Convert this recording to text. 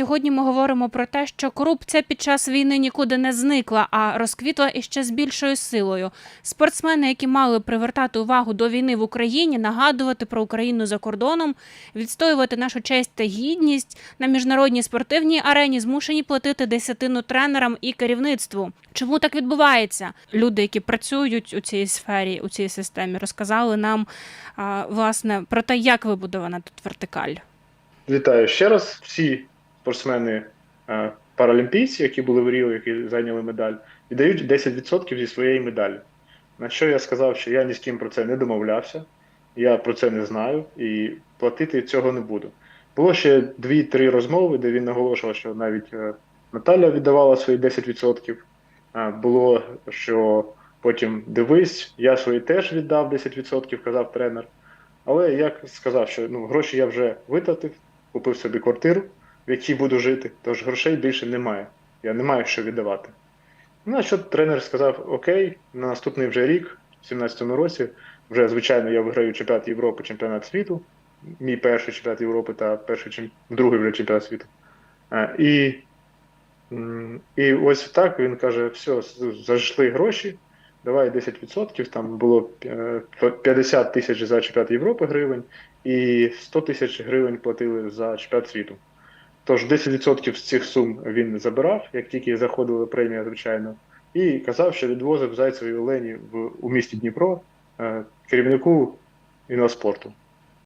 Сьогодні ми говоримо про те, що корупція під час війни нікуди не зникла, а розквітла іще з більшою силою. Спортсмени, які мали привертати увагу до війни в Україні, нагадувати про Україну за кордоном, відстоювати нашу честь та гідність на міжнародній спортивній арені, змушені платити десятину тренерам і керівництву. Чому так відбувається? Люди, які працюють у цій сфері, у цій системі, розказали нам власне про те, як вибудована тут вертикаль. Вітаю ще раз. Всі спортсмени е, паралімпійці, які були в Ріо, які зайняли медаль, віддають 10% зі своєї медалі. На що я сказав, що я ні з ким про це не домовлявся, я про це не знаю і платити цього не буду. Було ще дві-три розмови, де він наголошував, що навіть е, Наталя віддавала свої 10%. Було, що потім дивись, я свої теж віддав 10%, казав тренер. Але я сказав, що ну, гроші я вже витратив, купив собі квартиру, в якій буду жити, тож грошей більше немає. Я не маю що віддавати. Ну, а що тренер сказав: Окей, на наступний вже рік, в 17-му році, вже, звичайно, я виграю чемпіонат Європи, чемпіонат світу, мій перший чемпіонат Європи та перший другий вже чемпіонат світу. І, і ось так він каже: все, зайшли гроші, давай 10%, там було е, 50 тисяч за чемпіонат Європи гривень і 100 тисяч гривень платили за чемпіонат світу. Тож 10% з цих сум він забирав, як тільки заходила премія, звичайно, і казав, що відвозив Зайцеві Олені в, у місті Дніпро е, керівнику іноспорту.